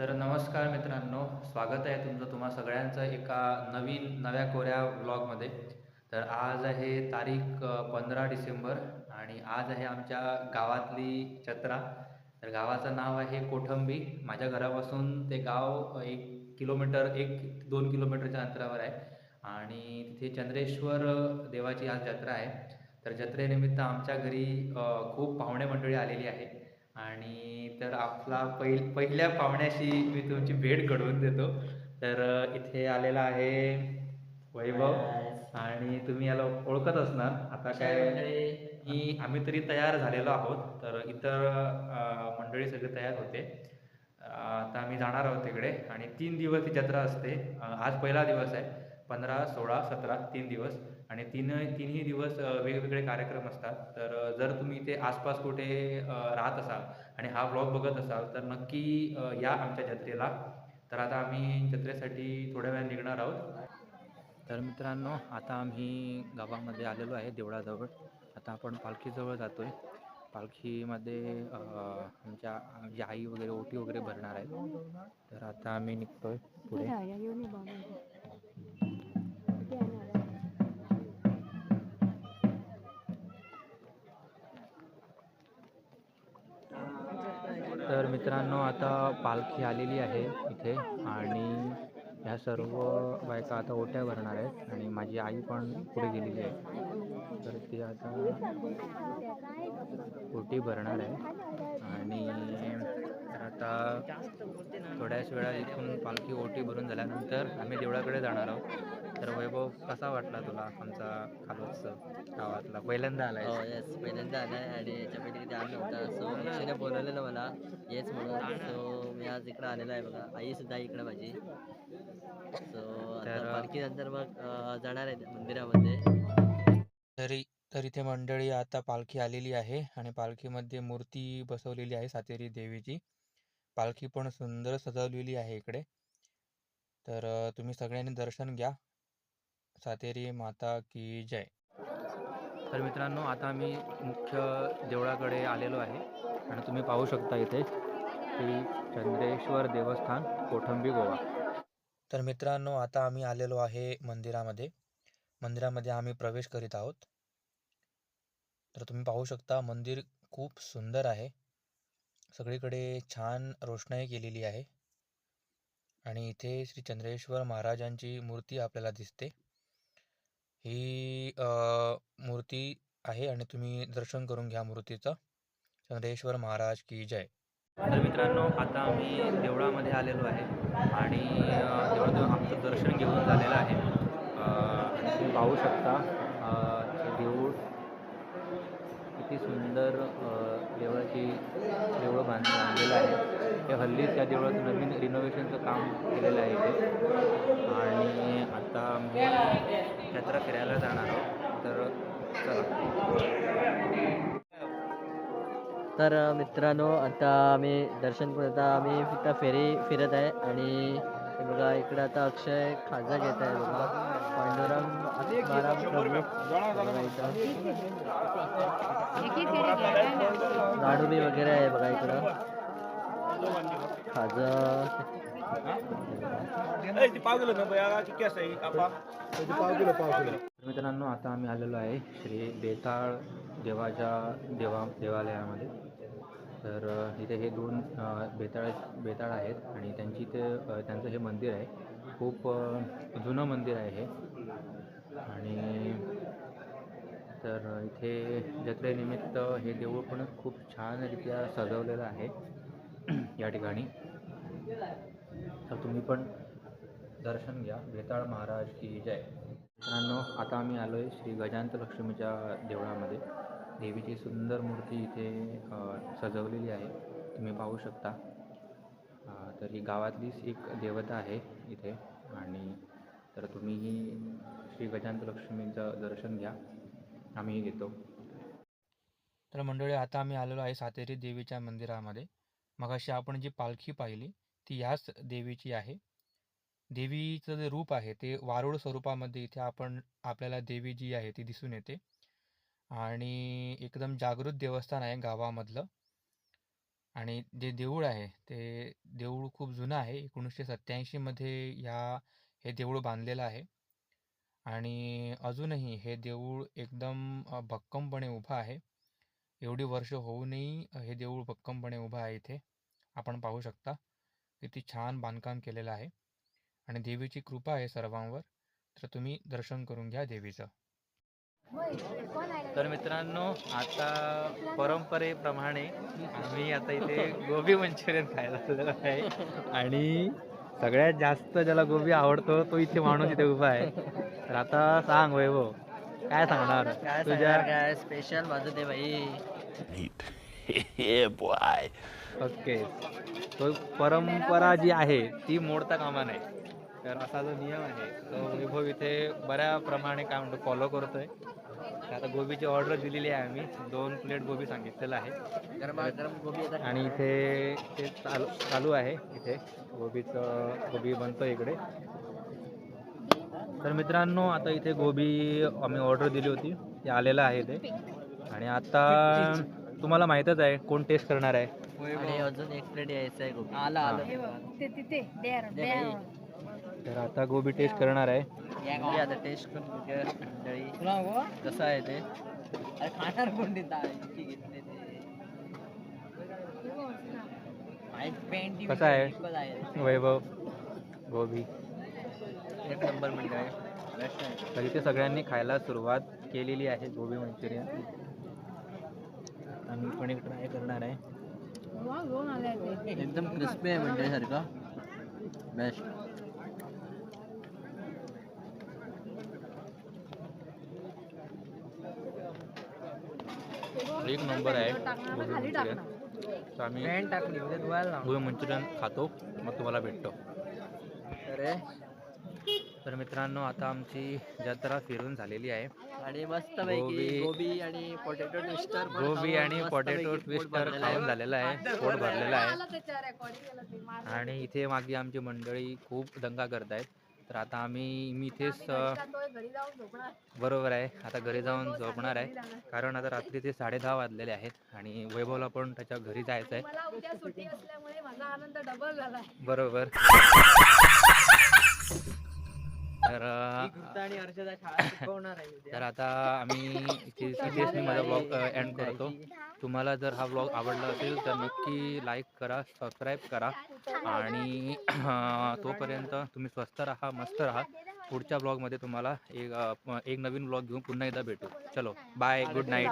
तर नमस्कार मित्रांनो स्वागत आहे तुमचं तुम्हा सगळ्यांचं एका नवीन नव्या कोऱ्या व्लॉगमध्ये. तर आज आहे तारीख पंधरा डिसेंबर आणि आज आहे आमच्या गावातली जत्रा. तर गावाचं नाव आहे कोठंबी. माझ्या घरापासून ते गाव एक किलोमीटर एक दोन किलोमीटरच्या अंतरावर आहे. आणि तिथे चंद्रेश्वर देवाची आज जत्रा आहे. तर जत्रेनिमित्त आमच्या घरी खूप पाहुणे मंडळी आलेली आहे आणि तर आपला पहिल पहिल्या पाहुण्याशी मी तुमची भेट घडवून देतो. तर इथे आलेला आहे वैभव आणि तुम्ही याला ओळखत असणार. आता काय की आम्ही तरी तयार झालेलो आहोत. तर इतर मंडळी सगळे तयार होते. आता आम्ही जाणार आहोत तिकडे आणि तीन दिवस ही जत्रा असते. आज पहिला दिवस आहे. पंधरा सोळा सतरा तीन दिवस. आणि तीन तिन्ही दिवस वेगवेगळे कार्यक्रम असतात. तर जर तुम्ही ते आसपास कुठे राहत असाल आणि हा ब्लॉग बघत असाल तर नक्की या आमच्या जत्रेला. तर आता आम्ही जत्रेसाठी थोड्या वेळा निघणार आहोत. तर मित्रांनो आता आम्ही गावामध्ये आलेलो आहे देवळाजवळ. आता आपण पालखीजवळ जातो आहे पालखीमध्ये आमच्या आमची आई वगैरे ओटी वगैरे भरणार आहेत. तर आता आम्ही निघतोय पुढे. तर मित्रांनो आता पालखी आलेली आहे इथे आणि ह्या सर्व बायका आता ओट्या भरणार आहेत आणि माझी आई पण पुढे गेलेली आहे. तर ती आता ओटी भरणार आहे. आणि तर आता थोड्याच वेळा इथून पालखी ओटी भरून झाल्यानंतर आम्ही देवळाकडे जाणार आहोत. तर वैभव कसा वाटला तुला आमचा कालोत्सव गावातला? पहिल्यांदा आलाय हो येस पहिल्यांदा आलाय आणि याच्या पहिले कधी आलं नव्हतं सो अक्षयने बोलवलेलं मला. येच म्हणून. सो मी आज इकडं आलेलो आहे बघा. आई सुद्धा इकडं माझी. सो पालखीनंतर मग जाणार आहे मंदिरामध्ये. तरी तर इथे मंडळी आता पालखी आलेली आहे आणि पालखीमध्ये मूर्ती बसवलेली आहे सातेरी देवीची. पालखी पण सुंदर सजवलेली आहे इकडे. तर तुम्ही सगळ्यांनी दर्शन घ्या. सातेरी माता की जय. तर मित्रांनो आता मी मुख्य देवळाकडे आलेलो आहे. आणि तुम्ही पाहू शकता इथे श्री चंद्रेश्वर देवस्थान कोठंबी गोवा. तर मित्रांनो आता आम्ही आलेलो आहे मंदिरामध्ये. मंदिरामध्ये आम्ही प्रवेश करीत आहोत. तर तुम्ही पाहू शकता मंदिर खूप सुंदर आहे. सगळीकडे छान रोषणाई केलेली आहे. आणि इथे श्री चंद्रेश्वर महाराजांची मूर्ती आपल्याला दिसते. ही मूर्ती आहे आणि तुम्ही दर्शन करून घ्या मूर्तीचं. चंद्रेश्वर महाराज की जय. तर मित्रांनो आता आम्ही देवळामध्ये आलेलो आहे. आणि अ, देवळात आमचं दर्शन घेऊन झालेलं आहे. तुम्ही पाहू शकता देऊळ किती सुंदर देवळाची देवळं बांध बांधलेलं आहे. हे हल्ली त्या देवळाचं नवीन रिनोव्हेशनचं काम केलेलं आहे इथे. आणि आता आम्ही यात्रा फिरायला जाणार आहोत. तर चला. तर मित्रांनो आता आम्ही दर्शन आता आम्ही फक्त फेरी फिरत आहे. आणि हे बघा इकडं आता अक्षय खाजा घेत आहे बघा. पांडुरंग आत्माराम प्रभू वगैरे आहे बघा इकडं. खाजा. मित्रांनो आता आम्ही आलेलो आहे श्री बेताळ देवाच्या देवा देवालयामध्ये. तर इथे हे दोन बेताळ बेताळ आहेत आणि त्यांची ते त्यांचं हे मंदिर आहे. खूप जुनं मंदिर आहे हे. आणि तर इथे जत्रेनिमित्त हे देऊळ पण खूप छानरित्या सजवलेलं आहे या ठिकाणी. तर तुम्ही पण दर्शन घ्या. बेताळ महाराज की जय. मित्रांनो आता आम्ही आलो आहे श्री गजांत लक्ष्मीच्या देवळामध्ये. देवीची सुंदर मूर्ती इथे सजवलेली आहे. तुम्ही पाहू शकता. तर ही गावातलीच एक देवता आहे इथे. आणि तर तुम्हीही श्री गजांत लक्ष्मीचं दर्शन घ्या. आम्हीही घेतो. तर मंडळी आता आम्ही आलेलो आहे सातेरी देवीच्या मंदिरामध्ये. मगाशी आपण जी पालखी पाहिली ती ह्याच देवीची आहे. देवीचं जे रूप आहे ते वारुळ स्वरूपामध्ये इथे आपण आपल्याला देवी जी आहे ती दिसून येते. आणि एकदम जागृत देवस्थान आहे गावामधलं. आणि जे देऊळ आहे ते देऊळ खूप जुनं आहे. एकोणीसशे सत्त्याऐंशीमध्ये या हे देऊळ बांधलेलं आहे. आणि अजूनही हे देऊळ एकदम भक्कमपणे उभं आहे. एवढी वर्ष होऊनही हे देऊळ भक्कमपणे उभं आहे इथे. आपण पाहू शकता किती छान बांधकाम केलेलं आहे. आणि देवीची कृपा आहे सर्वांवर. तर तुम्ही दर्शन करून घ्या देवीचं. तर मित्रांनो आता परंपरेप्रमाणे आम्ही आता इथे गोबी मंचुरियन खायला आलेलो आहे. आणि सगळ्यात जास्त ज्याला गोबी आवडतो तो इथे माणूस इथे उभा आहे. तर आता सांग वैभव काय सांगणार? काय तुझ्या काय? स्पेशल माझं ते भाई ओके. तो परंपरा जी आहे ती मोडता कामा नये. तर असा जो नियम आहे तो वैभव इथे बऱ्या प्रमाणे काय म्हणतो फॉलो करतोय. आता गोबीची ऑर्डर दिलेली आहे आम्ही. दोन प्लेट गोबी सांगितलेलं आहे. गरम गरम गोबी येतात. आणि इथे ते चालू चालू आहे इथे. गोबीचं गोबी बनतो इकडे. तर मित्रांनो आता इथे गोबी आम्ही ऑर्डर दिली होती. ते आलेलं आहे इथे. आणि आता तुम्हाला माहीतच आहे कोण टेस्ट करणार आहे. आणि अजून एक प्लेट यायचं आहे गोबी आला आलं. ते. तर आता गोबी टेस्ट करणार आहे. आता टेस्ट करून कसं आहे ते? खाणार घेतले ते. कसं आहे? वैभव गोबी. एक नंबर आहे. तर इथे सगळ्यांनी खायला सुरुवात केलेली आहे गोबी मंचुरियन. आम्ही पण एक ट्राय करणार आहे? ते. एकदम क्रिस्पी आहे मंडळी सारखं. बेस्ट एक नंबर आहे. गोबी मंचुरियन तर आम्ही. गोबी मंचुरियन खातो मग तुम्हाला भेटतो. अरे तर मित्रांनो आता आमची जत्रा फिरून झालेली आहे. आणि मस्त गोबी- गोबी आणि पोटॅटो ट्विस्टर गोबी आणि पोटॅटो ट्विस्टर खाऊन झालेला आहे पोट भरलेलं आहे. आणि इथे मागे आमची मंडळी खूप दंगा करत आहेत तर आता आम्ही मी इथेच बरोबर आहे. आता घरी जाऊन झोपणार आहे. कारण आता रात्रीचे साडे दहा वाजलेले आहेत आणि वैभवला पण त्याच्या घरी जायचं आहे बरोबर. तर आणि हर्षदा शाळा शिकवणार आहे उद्या. तर आता आम्ही इथे मी माझा ब्लॉग एंड करतो. तुम्हाला जर हा ब्लॉग आवडला असेल तर नक्की लाईक करा सबस्क्राईब करा. आणि अ, तोपर्यंत तुम्ही स्वस्त राहा मस्त राहा. पुढच्या ब्लॉगमध्ये तुम्हाला एक अ, एक नवीन ब्लॉग घेऊन पुन्हा एकदा भेटू. चलो बाय गुड नाईट?